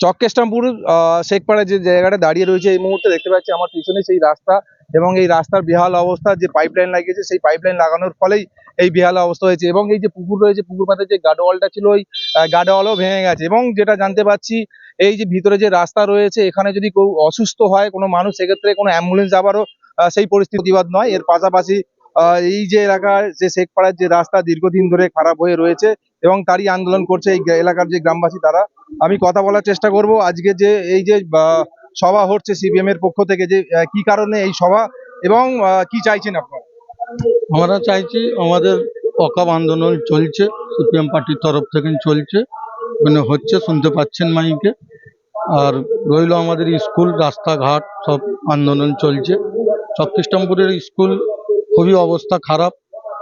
চক্কেস্টামপুর আহ, শেখপাড়া যে জায়গাটা দাঁড়িয়ে রয়েছে এই মুহূর্তে দেখতে পাচ্ছি আমার পিছনে সেই রাস্তা এবং এই রাস্তার বেহাল অবস্থা যে পাইপলাইন লাগিয়েছে সেই পাইপলাইন লাগানোর ফলেই এই বেহাল অবস্থা হয়েছে এবং এই যে পুকুর রয়েছে পুকুর পাড়ে যে গার্ডওয়ালটা ছিল ওই গার্ডওয়ালও ভেঙে গেছে এবং যেটা জানতে পাচ্ছি এই যে ভিতরে যে রাস্তা রয়েছে এখানে যদি কেউ অসুস্থ হয় কোনো মানুষ সেক্ষেত্রে কোনো অ্যাম্বুলেন্স যাবারও সেই পরিস্থিতি প্রতিবাদ নয়। এর পাশাপাশি এই যে এলাকার যে শেখপাড়ার যে রাস্তা দীর্ঘদিন ধরে খারাপ হয়ে রয়েছে এবং তারই আন্দোলন করছে এই এলাকার যে গ্রামবাসী তারা। আমি কথা বলার চেষ্টা করব। আজকে যে এই যে সভা হচ্ছে সিপিএম এর পক্ষ থেকে যে কি কারণে এই সভা এবং কি চাইছেন আপনারা? আমরা চাইছি আমাদের অকাব আন্দোলন চলছে, সিপিএম পার্টির তরফ থেকে চলছে। মানে হচ্ছে, শুনতে পাচ্ছেন মাইকে। আর রইল আমাদের স্কুল, রাস্তাঘাট, সব আন্দোলন চলছে। সব চক্রিষ্টমপুরের স্কুল খুবই অবস্থা খারাপ।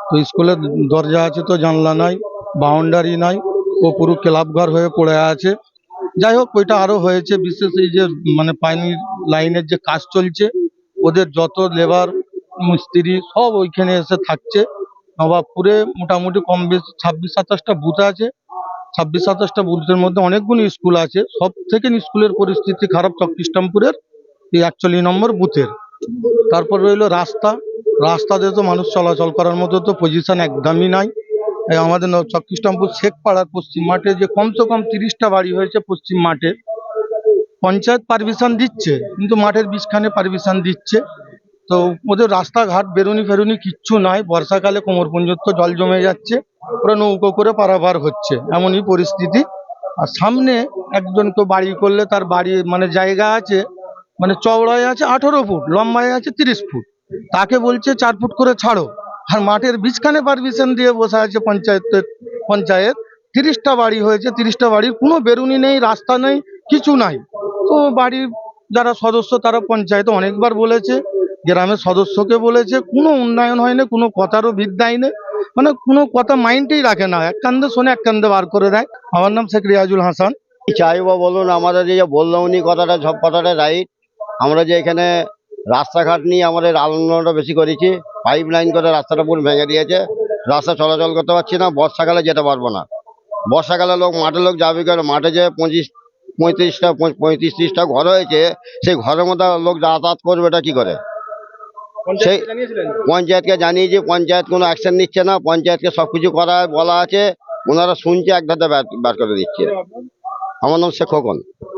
তো স্কুলের দরজা আছে তো জানলা নাই। বাউন্ডারি নাই, ও পুরো ক্লাব ঘর হয়ে পড়ে আছে। যাই হোক, ওইটা আরও হয়েছে বিশেষ এই যে মানে পানি লাইনের যে কাজ চলছে, ওদের যত লেবার, মিস্ত্রি সব ওইখানে এসে থাকছে। নবাবপুরে মোটামুটি কম বেশি ছাব্বিশ সাতাশটা বুথ আছে। ছাব্বিশ সাতাশটা বুথের মধ্যে অনেকগুলো স্কুল আছে। সব থেকে স্কুলের পরিস্থিতি খারাপ চক্রিষ্টমপুরের এই একচল্লিশ নম্বর বুথের। তারপর রইল রাস্তা। রাস্তাতে তো মানুষ চলাচল করার মতো তো পজিশন একদমই নাই। আমাদের ন- শেখ পাড়ার পশ্চিম মাঠে যে কমসে কম তিরিশটা বাড়ি হয়েছে পশ্চিম মাঠে। পঞ্চায়েত পারমিশন দিচ্ছে, কিন্তু মাঠের বিছখানে পারমিশন দিচ্ছে। তো ওদের রাস্তাঘাট, বেরুনি ফেরুনি কিচ্ছু নাই, বর্ষাকালে কোমর পর্যন্ত জল জমে যাচ্ছে ওরা নৌকো করে পারাপার হচ্ছে, এমনই পরিস্থিতি। আর সামনে একজন কেউ বাড়ি করলে তার বাড়ি মানে জায়গা আছে মানে চওড়ায় আছে আঠেরো ফুট, লম্বায় আছে তিরিশ ফুট। তাকে বলছে চার ফুট করে ছাড়ো। আর মাঠের বিছখানে পারমিশন দিয়ে বসে আছে পঞ্চায়েতের পঞ্চায়েত। তিরিশটা বাড়ি হয়েছে, তিরিশটা বাড়ির কোনো বেরুনি নেই, রাস্তা নেই, কিছু নাই। তো বাড়ির যারা সদস্য, তারা পঞ্চায়েতে অনেকবার বলেছে, গ্রামের সদস্যকে বলেছে। কোনো উন্নয়ন হয়নি, কোনো কথারও ভিত দেয়নি মানে কোনো কথা মাইন্ডেই রাখে না। এক কান্দে শোনে, এক কান্দে বার করে দেয়। আমার নাম শেখ রিয়াজুল হাসান। চাইব বলুন? আমাদের যে বলল উনি কথাটা, সব কথাটা রাইট আমরা যে এখানে রাস্তাঘাট নিয়ে আমাদের আন্দোলনটা বেশি করেছি। পাইপ লাইন করে রাস্তাটা পুরো ভেঙে দিয়েছে। রাস্তা চলাচল করতে পারছি না বর্ষাকালে যেতে পারব না। বর্ষাকালে লোক মাঠে লোক যাবে কেন? মাঠে যে পঁচিশ পঁয়ত্রিশটা পঁয়ত্রিশ ত্রিশটা ঘর হয়েছে সেই ঘরের মধ্যে লোক যাতায়াত করবে এটা কি করে? সেই- পঞ্চায়েতকে জানিয়েছি পঞ্চায়েত কোনো অ্যাকশন নিচ্ছে না। পঞ্চায়েতকে সব কিছু করা বলা আছে। ওনারা শুনছে এক ধাতে বার করে দিচ্ছে। আমার নাম শেখ খোকন।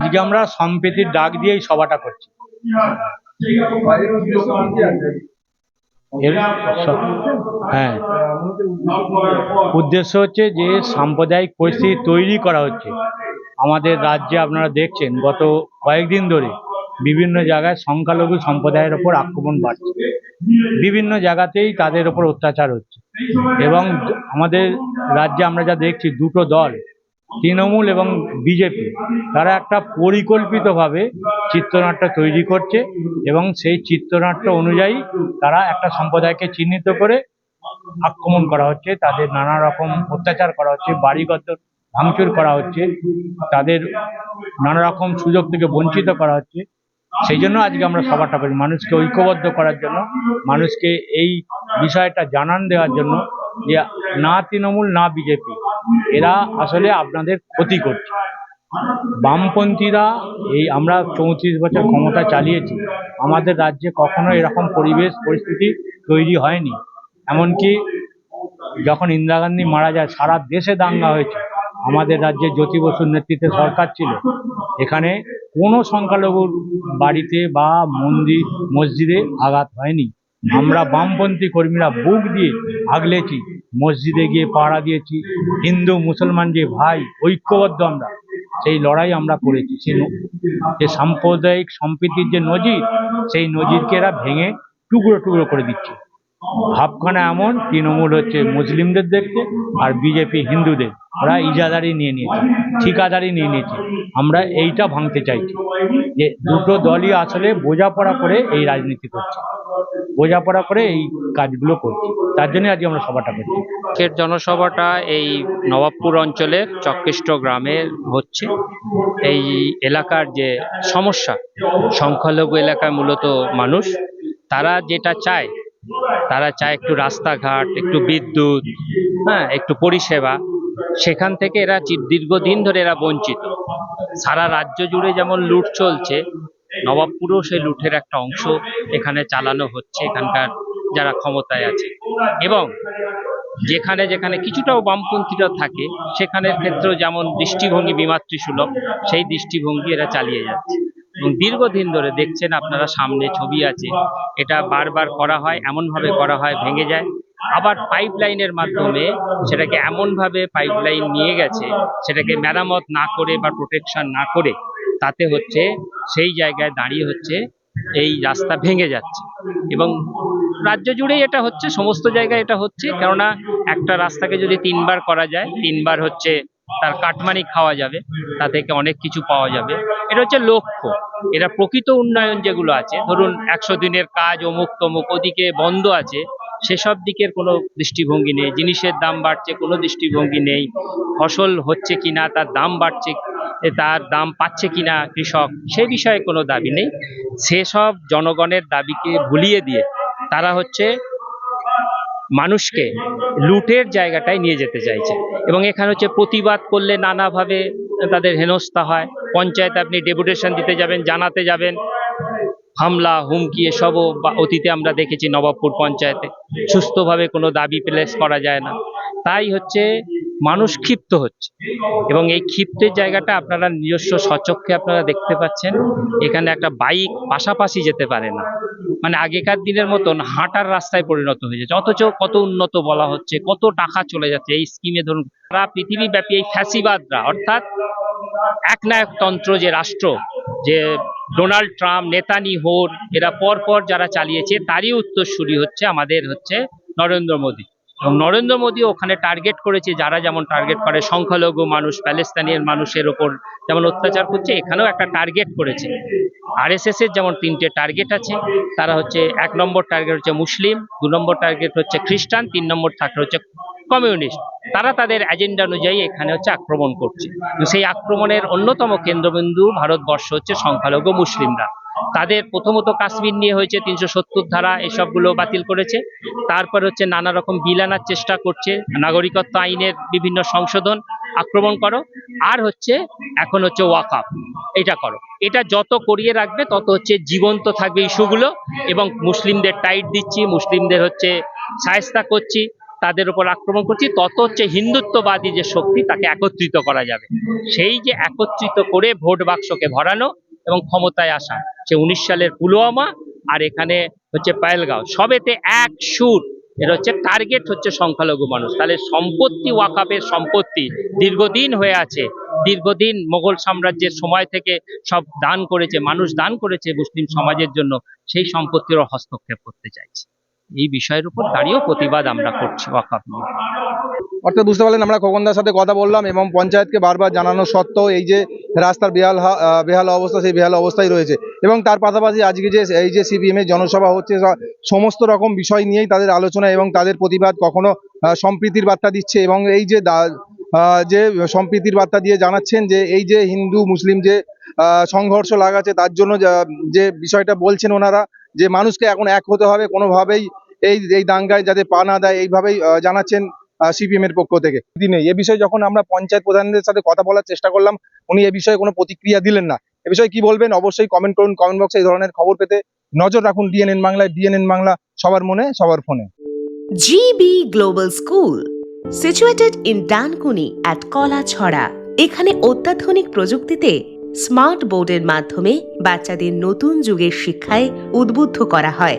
আজকে আমরা সম্প্রীতির ডাক দিয়ে এই সভাটা করছি। হ্যাঁ। উদ্দেশ্য হচ্ছে যে সাম্প্রদায়িক পরিস্থিতি তৈরি করা হচ্ছে। আমাদের রাজ্যে আপনারা দেখছেন, গত কয়েকদিন ধরে বিভিন্ন জায়গায় সংখ্যালঘু সম্প্রদায়ের ওপর আক্রমণ বাড়ছে। বিভিন্ন জায়গাতেই তাদের ওপর অত্যাচার হচ্ছে। এবং আমাদের রাজ্যে আমরা যা দেখছি, দুটো দল তৃণমূল এবং বিজেপি, তারা একটা পরিকল্পিতভাবে চিত্রনাট্য তৈরি করছে এবং সেই চিত্রনাট্য অনুযায়ী তারা একটা সম্প্রদায়কে চিহ্নিত করে আক্রমণ করা হচ্ছে, তাদের নানা রকম অত্যাচার করা হচ্ছে, বাড়িঘর ভাঙচুর করা হচ্ছে, তাদের নানা রকম সুযোগ থেকে বঞ্চিত করা হচ্ছে। সেই জন্য আজকে আমরা সভাটা করি, মানুষকে ঐক্যবদ্ধ করার জন্য, মানুষকে এই বিষয়টা জানান দেওয়ার জন্য যে না তৃণমূল, না বিজেপি। এরা আসলে আপনাদের ক্ষতি করছে। বামপন্থীরা এই আমরা চৌত্রিশ বছর ক্ষমতা চালিয়েছি। আমাদের রাজ্যে কখনো এরকম পরিবেশ, পরিস্থিতি তৈরি হয়নি। এমনকি যখন ইন্দিরা গান্ধী মারা যায়, সারা দেশে দাঙ্গা হয়েছে। আমাদের রাজ্যে জ্যোতি বসুর নেতৃত্বে সরকার ছিল। এখানে কোনো সংখ্যালঘুর বাড়িতে বা মন্দির, মসজিদে আঘাত হয়নি। আমরা বামপন্থী কর্মীরা বুক দিয়ে আগলেছি। মসজিদে গিয়ে পাড়া দিয়েছি। হিন্দু, মুসলমান যে ভাই, ঐক্যবদ্ধ আমরা, সেই লড়াই আমরা করেছি। সেই যে সাম্প্রদায়িক সম্প্রীতির যে নজির, সেই নজিরকে এরা ভেঙে টুকরো টুকরো করে দিচ্ছে। ভাবখানা এমন, তৃণমূল হচ্ছে মুসলিমদের দেখতে আর বিজেপি হিন্দুদের। ওরা ইজাদারি নিয়ে নিয়েছে, ঠিকাদারি নিয়ে নিয়েছে। আমরা এইটা ভাঙতে চাইছি যে দুটো দলই আসলে বোঝাপড়া করে এই রাজনীতি করছে। বোঝাপড়া করে এই কাজগুলো করছি। তার জন্য আজকে আমরা সভাটা করছি। আজকের জনসভাটা এই নবাবপুর অঞ্চলের চক্রিষ্ট গ্রামে হচ্ছে। এই এলাকার যে সমস্যা, সংখ্যালঘু এলাকায় মূলত মানুষ, তারা যেটা চায়, তারা চায় একটু রাস্তাঘাট, একটু বিদ্যুৎ হ্যাঁ একটু পরিষেবা। সেখান থেকে এরা দীর্ঘদিন ধরে এরা বঞ্চিত। সারা রাজ্য জুড়ে যেমন লুট চলছে নবাবপুরেও সেই লুঠের একটা অংশ এখানে চালানো হচ্ছে, এখানকার যারা ক্ষমতায় আছে। এবং যেখানে যেখানে কিছুটাও বামপন্থীরা থাকে, সেখানের ক্ষেত্রেও যেমন দৃষ্টিভঙ্গি বিমাতৃসুলভ, সেই দৃষ্টিভঙ্গি এরা চালিয়ে যাচ্ছে। এবং দীর্ঘদিন ধরে দেখছেন আপনারা সামনে ছবি আছে, এটা বারবার করা হয়, এমনভাবে করা হয়, ভেঙে যায়। আবার পাইপ লাইনের মাধ্যমে সেটাকে এমনভাবে পাইপ লাইন নিয়ে গেছে, সেটাকে মেরামত না করে বা প্রোটেকশন না করে তাতে হচ্ছে সেই জায়গায় দাঁড়িয়ে হচ্ছে এই রাস্তা ভেঙে যাচ্ছে। এবং রাজ্য জুড়েই এটা হচ্ছে, সমস্ত জায়গায় এটা হচ্ছে। কেননা একটা রাস্তাকে যদি তিনবার করা যায়, তিনবার হচ্ছে তার কাটমানি খাওয়া যাবে, তা থেকে অনেক কিছু পাওয়া যাবে। এটা হচ্ছে লক্ষ্য। এরা প্রকৃত উন্নয়ন যেগুলো আছে, ধরুন একশো দিনের কাজ অমুক তমুক, ওদিকে বন্ধ আছে, সেসব দিকের কোনো দৃষ্টিভঙ্গি নেই। জিনিসের দাম বাড়ছে, কোনো দৃষ্টিভঙ্গি নেই। ফসল হচ্ছে কিনা, তার দাম বাড়ছে তার দাম পাচ্ছে কিনা কৃষক, সে বিষয়ে কোনো দাবি নেই। সেসব জনগণের দাবিকে ভুলিয়ে দিয়ে তারা হচ্ছে মানুষকে লুটের জায়গাটায় নিয়ে যেতে চাইছে। এবং এখানে হচ্ছে প্রতিবাদ করলে নানাভাবে তাদের হেনস্থা হয়। পঞ্চায়েত আপনি ডেপুটেশন দিতে যাবেন, জানাতে যাবেন। হামলা, হুমকি এসবও বা অতীতে আমরা দেখেছি নবাবপুর পঞ্চায়েতে। সুস্থভাবে কোনো দাবি প্লেস করা যায় না। তাই হচ্ছে মানুষ ক্ষিপ্ত হচ্ছে। এবং এই ক্ষিপ্তের জায়গাটা আপনারা নিজস্ব সচক্ষে আপনারা দেখতে পাচ্ছেন। এখানে একটা বাইক পাশাপাশি যেতে পারে না। মানে আগেকার দিনের মতন হাঁটার রাস্তায় পরিণত হয়ে যাচ্ছে। অথচ কত উন্নত বলা হচ্ছে, কত টাকা চলে যাচ্ছে এই স্কিমে ধরুন। সারা পৃথিবীব্যাপী এই ফ্যাসিবাদরা, অর্থাৎ একনায়কতন্ত্র যে রাষ্ট্র, যে ডোনাল্ড ট্রাম্প নেতানি হোর এরা পর পর যারা চালিয়েছে, তারই উত্তরসূরি হচ্ছে আমাদের হচ্ছে নরেন্দ্র মোদী। নরেন্দ্র মোদী ওখানে টার্গেট করেছে, যারা যেমন টার্গেট করে সংখ্যালঘু মানুষ, প্যালেস্তানিয়ান মানুষের ওপর যেমন অত্যাচার করছে, এখানেও একটা টার্গেট করেছে। আরএসএস এর যেমন তিনটে টার্গেট আছে, তারা হচ্ছে এক নম্বর টার্গেট হচ্ছে মুসলিম, দু নম্বর টার্গেট হচ্ছে খ্রিস্টান, তিন নম্বর টার্গেট হচ্ছে কমিউনিস্ট তারা তাদের এজেন্ডা অনুযায়ী এখানে হচ্ছে আক্রমণ করছে। সেই আক্রমণের অন্যতম কেন্দ্রবিন্দু ভারতবর্ষ হচ্ছে সংখ্যালঘু মুসলিমরা। তাদের প্রথমত কাশ্মীর নিয়ে হয়েছে তিনশো সত্তর ধারা, এসবগুলো বাতিল করেছে। তারপর হচ্ছে নানা রকম বিল আনার চেষ্টা করছে, নাগরিকত্ব আইনের বিভিন্ন সংশোধন, আক্রমণ করো। আর হচ্ছে এখন হচ্ছে ওয়াকআপ এটা করো। এটা যত করিয়ে রাখবে, তত হচ্ছে জীবন্ত থাকবে ইস্যুগুলো এবং মুসলিমদের টাইট দিচ্ছি, মুসলিমদের হচ্ছে সায়স্তা করছি, তাদের উপর আক্রমণ করছি। তত হচ্ছে হিন্দুত্ববাদী যে শক্তি, তাকে একত্রিত করা যাবে। সেই যে একত্রিত করে ভোট বাক্সকে ভরানো এবং ক্ষমতায় আসা সে উনিশ সালের পুলওয়ামা আর এখানে হচ্ছে পায়েলগাঁও। সবেতে এক সুর। এটা হচ্ছে টার্গেট হচ্ছে সংখ্যালঘু মানুষ। তাহলে সম্পত্তি ওয়াকাপের সম্পত্তি দীর্ঘদিন হয়ে আছে। দীর্ঘদিন মোগল সাম্রাজ্যের সময় থেকে সব দান করেছে, মানুষ দান করেছে মুসলিম সমাজের জন্য। সেই সম্পত্তিরও হস্তক্ষেপ করতে চাইছে। এই বিষয়ের উপর দাঁড়িয়েও প্রতিবাদ আমরা করছি ওয়াকাপ নিয়ে। অর্থাৎ বুঝতে পারলেন, আমরা খোকনদার সাথে কথা বললাম এবং পঞ্চায়েতকে বারবার জানানো সত্ত্বেও এই যে রাস্তার বেহাল বেহাল অবস্থা, সেই বেহাল অবস্থায় রয়েছে। এবং তার পাশাপাশি আজকে যে এই যে সিপিএম এর জনসভা হচ্ছে সমস্ত রকম বিষয় নিয়েই তাদের আলোচনা এবং তাদের প্রতিবাদ কখনো সম্প্রীতির বার্তা দিচ্ছে এবং এই যে যে সম্প্রীতির বার্তা দিয়ে জানাচ্ছেন যে এই যে হিন্দু, মুসলিম যে সংঘর্ষ লাগাচ্ছে, তার জন্য যে বিষয়টা বলছেন ওনারা, যে মানুষকে এখন এক হতে হবে, কোনোভাবেই এই এই দাঙ্গায় যাতে পা না দেয় এইভাবেই জানাচ্ছেন সিপিএম এর পক্ষ থেকে। দিনে এ বিষয়ে যখন আমরা পঞ্চায়েত প্রধানদের সাথে কথা বলার চেষ্টা করলাম উনি এ বিষয়ে কোনো প্রতিক্রিয়া দিলেন না। এ বিষয়ে কি বলবেন? অবশ্যই কমেন্ট করুন কমেন্ট বক্সে এই ধরনের খবর পেতে নজর রাখুন ডিএনএন বাংলায়। ডিএনএন বাংলা সবার মনে সবার ফোনে। GB Global School, situated in Dankuni at Kalachhara এখানে অত্যাধুনিক প্রযুক্তিতে স্মার্ট বোর্ডের মাধ্যমে বাচ্চাদের নতুন যুগের শিক্ষায় উদ্বুদ্ধ করা হয়।